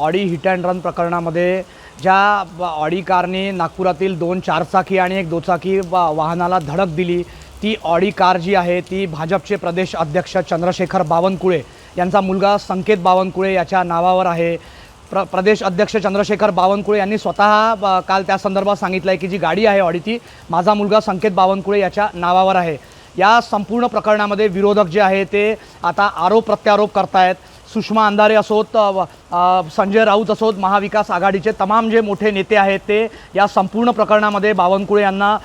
Audi hit and run प्रकरणामध्ये ज्या ब- ऑडी कारने नागपुरातील दोन चारचाकी आणि एक दुचाकी वा- वाहनाला धडक दिली ती ऑडी कार जी आहे ती भाजपचे प्रदेश अध्यक्ष चंद्रशेखर बावनकुळे यांचा मुलगा संकेत बावनकुळे याच्या नावावर आहे. प्र प्रदेश अध्यक्ष चंद्रशेखर बावनकुळे यांनी स्वतः काल त्या संदर्भात सांगितलं आहे की जी गाडी आहे ऑडी ती माझा मुलगा संकेत बावनकुळे याच्या नावावर आहे. या संपूर्ण प्रकरणामध्ये विरोधक जे आहे ते आता आरोप प्रत्यारोप करतायत. सुषमा अंधारे असोत संजय राऊत असोत महाविकास आघाडीचे तमाम जे मोठे नेते आहेत ते या संपूर्ण प्रकरणामध्ये बावनकुळे यांना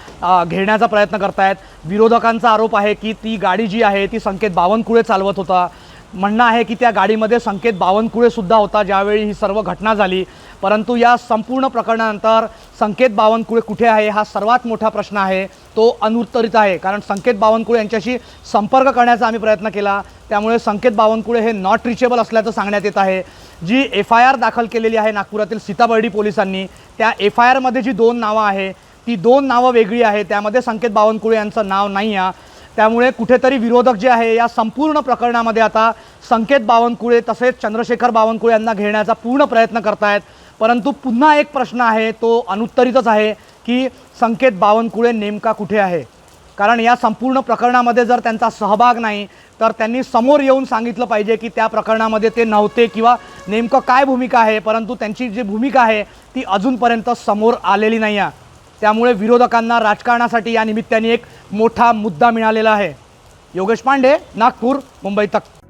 घेण्याचा प्रयत्न करतायत. विरोधकांचा आरोप आहे की ती गाडी जी आहे ती संकेत बावनकुळे चालवत होता. म्हणणं आहे की त्या गाडीमध्ये संकेत बावनकुळे सुद्धा होता ज्यावेळी ही सर्व घटना झाली. परंतु या संपूर्ण प्रकरणानंतर संकेत बावनकुळे कुठे आहे? हा सर्वात मोठा प्रश्न आहे. तो अनुत्तरित आहे. कारण संकेत बावनकुळे यांच्याशी संपर्क करण्याचा आम्ही प्रयत्न केला. त्यामुळे संकेत बावनकुळे हे नॉट रिचेबल असल्याचं सांगण्यात येत आहे. जी एफ आय आर दाखल केलेली आहे नागपुरातील सीताबर्डी पोलिसांनी त्या एफ आय आरमध्ये जी दोन नावं आहे ती दोन नावं वेगळी आहे त्यामध्ये संकेत बावनकुळे यांचं नाव नाही आहे त्यामुळे कुठेतरी विरोधक जे आहे या संपूर्ण प्रकरणामध्ये आता संकेत बावनकुळे तसेच चंद्रशेखर बावनकुळे यांना घेण्याचा पूर्ण प्रयत्न करतायत. परंतु पुन्हा एक प्रश्न आहे तो अनुत्तरितच आहे की संकेत बावनकुळे नेमका कुठे आहे? कारण या संपूर्ण प्रकरणामध्ये जर त्यांचा सहभाग नाही तर त्यांनी समोर येऊन सांगितलं पाहिजे की त्या प्रकरणामध्ये ते नव्हते किंवा नेमकं काय भूमिका आहे परंतु त्यांची जी भूमिका आहे ती अजूनपर्यंत समोर आलेली नाही आहे. त्यामुळे विरोधकांना राजकारणासाठी या निमित्ताने एक मोठा मुद्दा मिळालेला आहे. योगेश पांडे नागपूर मुंबई तक.